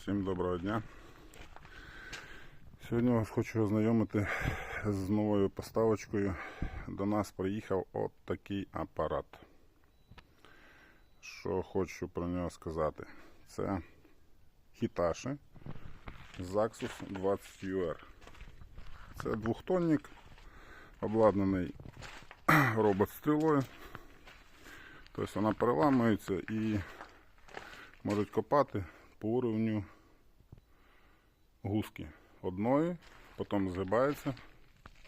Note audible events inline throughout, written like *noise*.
Всім доброго дня. Сьогодні вас хочу ознайомити з новою поставочкою. До нас приїхав от такий апарат. Що хочу про нього сказати? Це Hitachi Zaxxus 20 UR. Це двохтонник, обладнаний *clears throat* робот-стрілою. Тобто вона переламується і можуть копати по уровню гуски одної, потім згибається.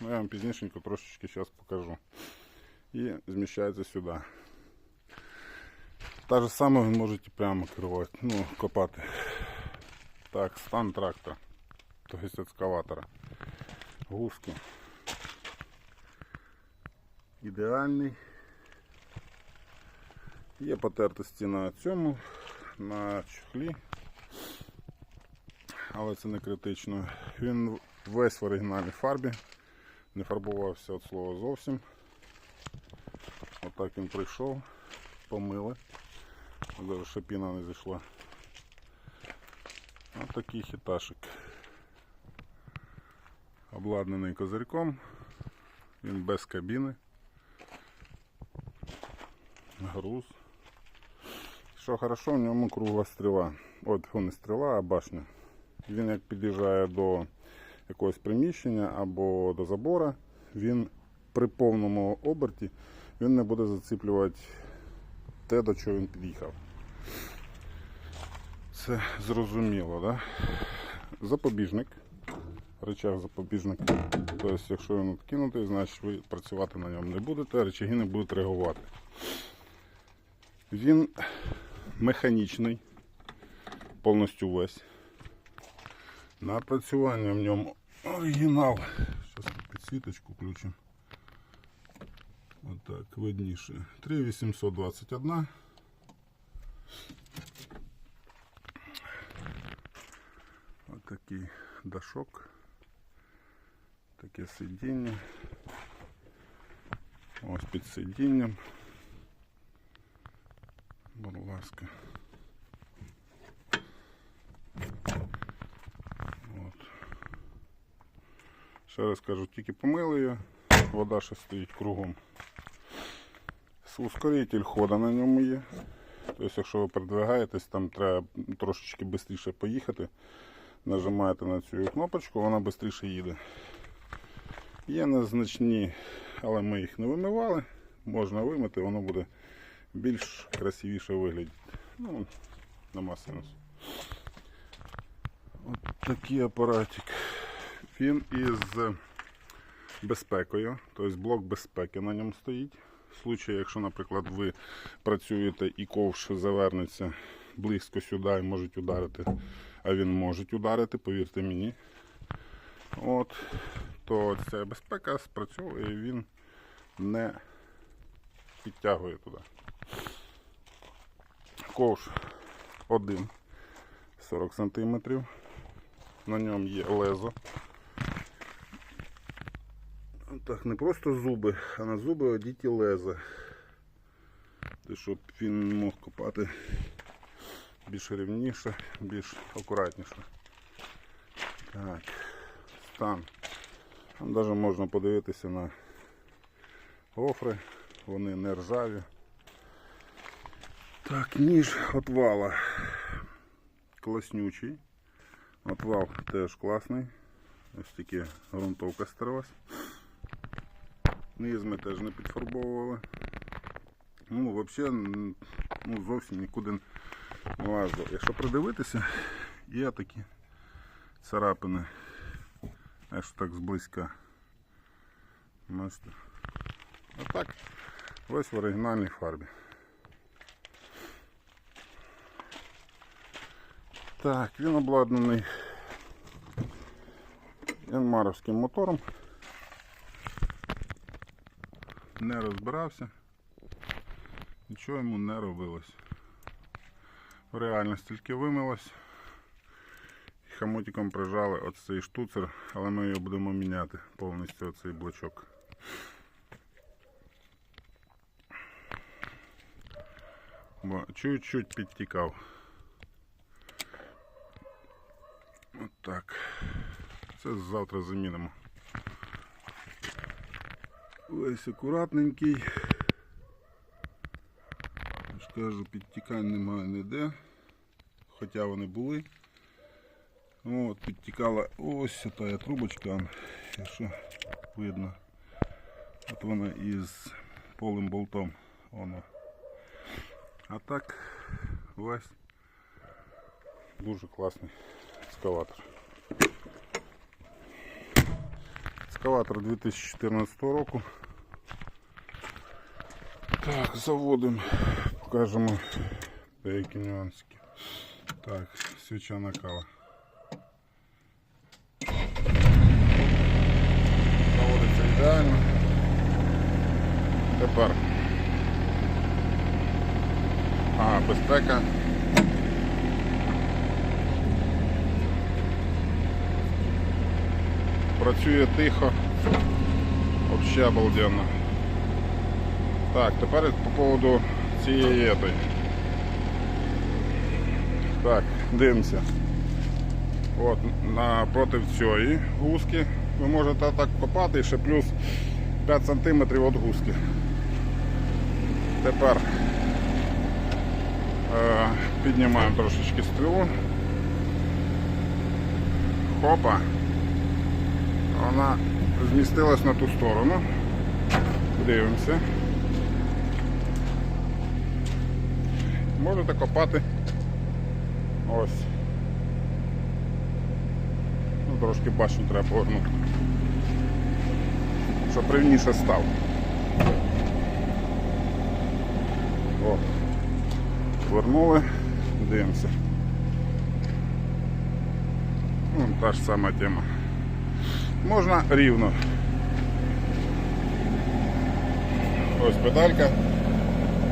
Ну, я вам пізнішенько трошечки зараз покажу. І зміщається сюди. Та же саме ви можете прямо керувати, ну, копати. Так, стан трактора, тобто екскаватора. Гуски. Ідеальний. Є потертості на цьому, на чохлі, Але це не критично. Він весь в оригінальній фарбі, не фарбувався від слова зовсім. Отак він прийшов, помили, навіть шипіна не зійшла. Ось такий хіташик. Обладнаний козирьком, він без кабіни. Груз. Що хорошо, в ньому кругла стріла. От не стріла, а башня. Він як під'їжджає до якогось приміщення або до забора, він при повному оберті він не буде зациплювати те, до чого він під'їхав. Це зрозуміло, да? Запобіжник. Речах запобіжник. Тобто, якщо він відкинутий, значить ви працювати на ньому не будете, речаги не будуть реагувати. Він механічний, повністю весь. Напрацювання в ньому оригінал. Зараз підсвіточку включимо. Отак, видніше. 3821. Отакий дашок. Таке сидіння. Ось під сидінням. Будь ласка. Ще раз кажу, тільки помили її, вода ще стоїть кругом. Ускоритель хода на ньому є. Тобто, якщо ви передвигаєтесь, там треба трошечки швидше поїхати. Нажимаєте на цю кнопочку, вона швидше їде. Є незначні, але ми їх не вимивали. Можна вимити, воно буде більш красивіше виглядати. Ну, нема сенсу. От такий апаратик. Він із безпекою, тобто блок безпеки на ньому стоїть. В случаї, якщо, наприклад, ви працюєте і ковш завернеться близько сюди і можуть ударити, а він може ударити, повірте мені. От, то ця безпека спрацьовує і він не підтягує туди. Ковш один 40 см. На ньому є лезо. Так, не просто зуби, а на зуби одіті леза. Щоб він мог копати більш рівніше, більш акуратніше. Так, стан. Там навіть можна подивитися на гофри, вони не ржаві. Так, ніж отвала. Класнючий. Отвал теж класний. Ось тільки грунтовка стерлась. Низ ми теж не підфарбовували. Ну, взагалі, ну, зовсім нікуди не лазило. Якщо придивитися, є такі царапини. Аж так зблизька. Бачите? А так, ось в оригінальній фарбі. Так, він обладнаний янмаровським мотором. Не розбирався, нічого йому не робилось. В реальності тільки вимилось. Хамотиком прижали оцей штуцер, але ми його будемо міняти повністю оцей блочок. Бо чуть-чуть підтікав. Так. Це завтра замінимо. Весь акуратненький. Ж кажу, підтікань немає ніде. Хоча вони були. От, підтікала ось та трубочка, якщо видно. От вона із полим болтом. Воно. А так весь дуже класний екскаватор. Екскаватор 2014 року. Так, заводимо, покажемо деякі нюансики. Так, свіча накала. Заводиться ідеально. Тепер. Ага, безпека. Працює тихо. Взагалі обалденно. Так, тепер по поводу цієї етой. Так, дивимося. От, напроти цієї гуски ви можете так копати і ще плюс 5 см від гуски. Тепер е, піднімаємо трошечки стрілу. Хопа. Вона змістилась на ту сторону. Дивимося. Можете копати ось. Ну, трошки башню треба повернути. Щоб рівніше став. О, повернули, дивимося. Ну, та ж сама тема. Можна рівно. Ось педалька.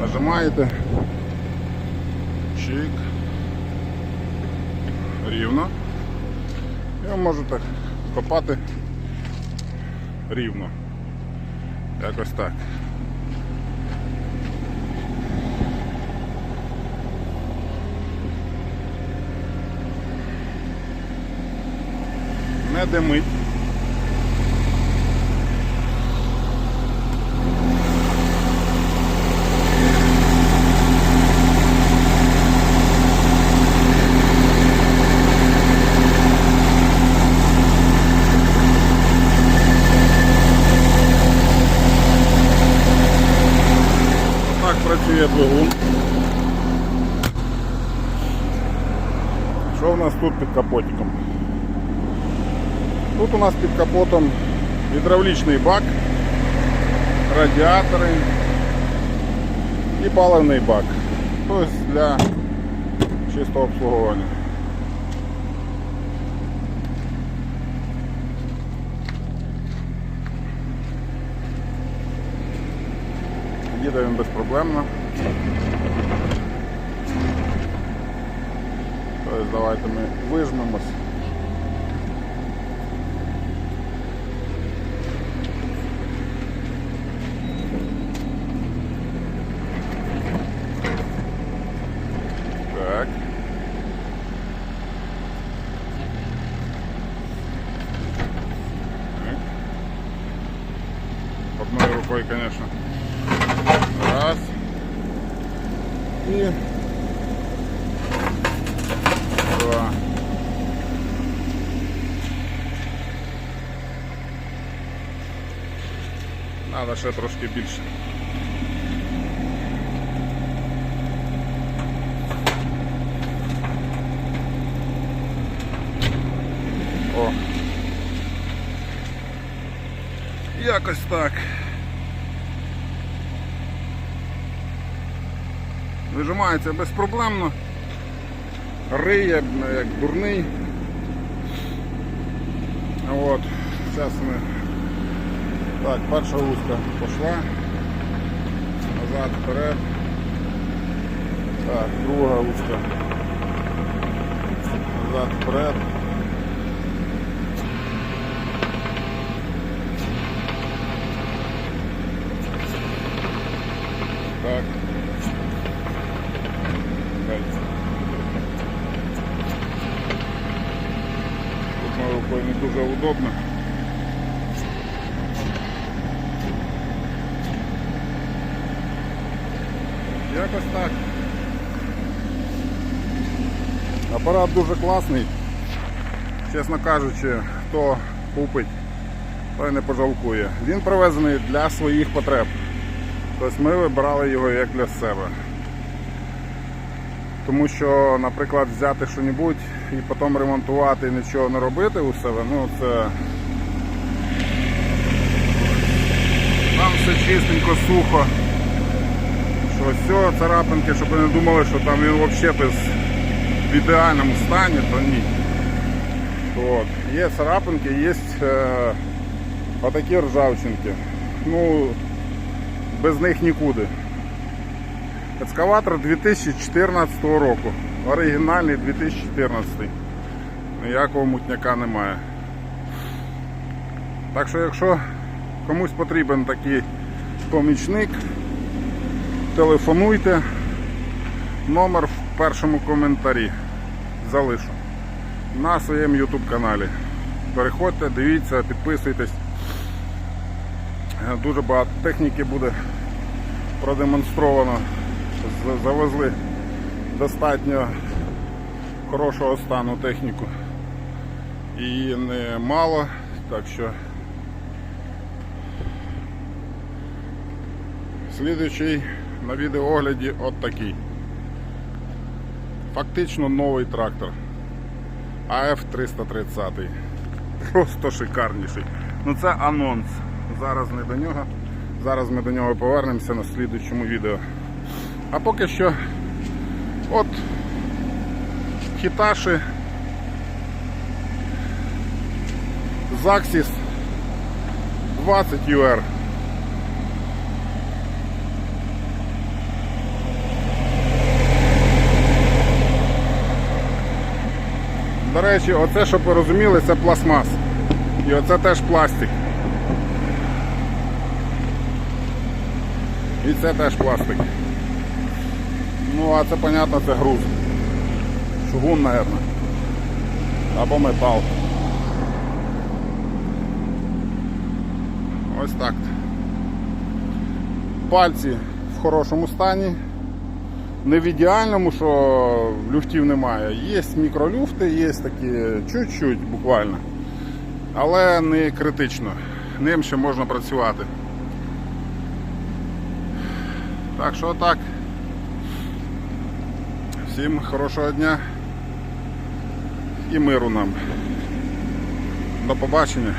Нажимаєте. Чик. Рівно. І ви можете копати рівно. Якось так. Не димить. тут під капотиком? Тут у нас під капотом гідравлічний бак, радіатори і паливний бак. Тобто для чистого обслуговування. Їде він безпроблемно. Тобто давайте ми вижмемось. Так. Одной рукой, конечно. Надо ще трошки більше. О. Якось так. Вижимається безпроблемно. Риє, як дурний. От. Зараз ми. Так, перша узка пішла. Назад, вперед. Так, друга узка. Назад, вперед. Так. Дальше. рукою не дуже удобно. Апарат дуже класний. Чесно кажучи, хто купить, той не пожалкує. Він привезений для своїх потреб. Тобто ми вибирали його як для себе. Тому що, наприклад, взяти щось і потім ремонтувати і нічого не робити у себе, ну це. Там все чистенько, сухо. Що все, царапинки, щоб ви не думали, що там він взагалі без в ідеальному стані, то ні. От. Є царапинки, є е, отакі ржавчинки. Ну, без них нікуди. Екскаватор 2014 року. Оригінальний 2014. Ніякого мутняка немає. Так що якщо комусь потрібен такий помічник, телефонуйте. Номер в першому коментарі залишу на своєму YouTube каналі. Переходьте, дивіться, підписуйтесь. Дуже багато техніки буде продемонстровано. Завезли достатньо хорошого стану техніку. І не мало, так що слідуючий на відеоогляді от такий. Фактично новий трактор. АФ-330. Просто шикарніший. Ну це анонс. Зараз не до нього. Зараз ми до нього повернемося на слідуючому відео. А поки що от Хіташі Zaxis 20 UR. До речі, оце, щоб ви розуміли, це пластмас. І оце теж пластик. І це теж пластик. Ну, а це, понятно, це груз. Шугун, мабуть. Або метал. Ось так. Пальці в хорошому стані. Не в ідеальному, що люфтів немає. Є мікролюфти, є такі чуть-чуть буквально. Але не критично. Ним ще можна працювати. Так що отак. Всім хорошого дня і миру нам. До побачення.